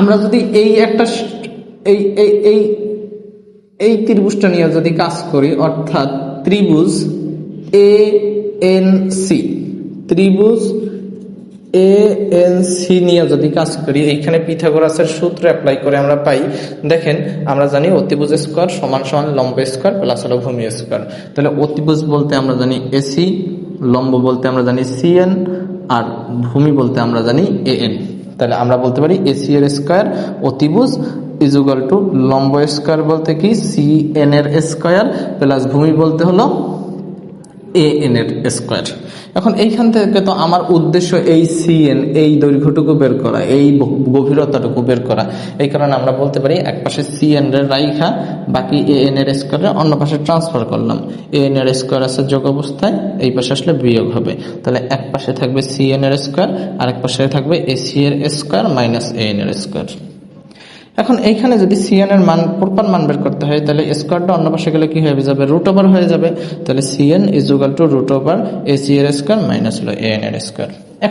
আমরা যদি এই একটা এই এই এই এই ত্রিভুজটা নিয়ে যদি কাজ করি, অর্থাৎ ত্রিভুজ এ এন সি ত্রিভুজ এ এন সি নিয়ে যদি কাজ করি, এইখানে পিথাগোরাসের সূত্র অ্যাপ্লাই করে আমরা পাই, দেখেন, আমরা জানি অতিভুজ স্কোয়ার সমান সমান লম্ব স্কোয়ার প্লাস হলো ভূমি স্কোয়ার তাহলে অতিভুজ বলতে আমরা জানি এসি লম্ব বলতে আমরা জানি সিএন আর ভূমি বলতে আমরা জানি এ এন তাহলে আমরা বলতে পারি এসি এর স্কোয়ার অতিভুজ ইজুগাল টু লম্ব স্কোয়ার বলতে কি সি এন এর স্কোয়ার প্লাস ভূমি বলতে হলো এ এন এর স্কোয়ার এখন এইখান থেকে তো আমার উদ্দেশ্য এই সি এন এই দৈর্ঘ্যটুকু বের করা, এই গভীরতাটুকু বের করা। এই কারণে আমরা বলতে পারি এক পাশে সি এন এর রাইখা, বাকি এ এন এর স্কোয়ারে অন্য পাশে ট্রান্সফার করলাম। এ এন এর স্কোয়ার আছে যোগ অবস্থায়, এই পাশে আসলে বিয়োগ হবে। তাহলে এক পাশে থাকবে সি এন এর স্কোয়ার আর এক পাশে থাকবে এ সি এর স্কোয়ার মাইনাস এ এন এর স্কোয়ার এখন এইখানে যদি সিএন এর মান প্রপার মান বের করতে হয়, তাহলে স্কোয়ারটা অন্য পাশে গেলে কি হয়ে যাবে? রুট ওভার হয়ে যাবে। তাহলে CN is equal to root over A C এর স্কোয়ার মাইনাস হলো এ এন এর স্কোয়ার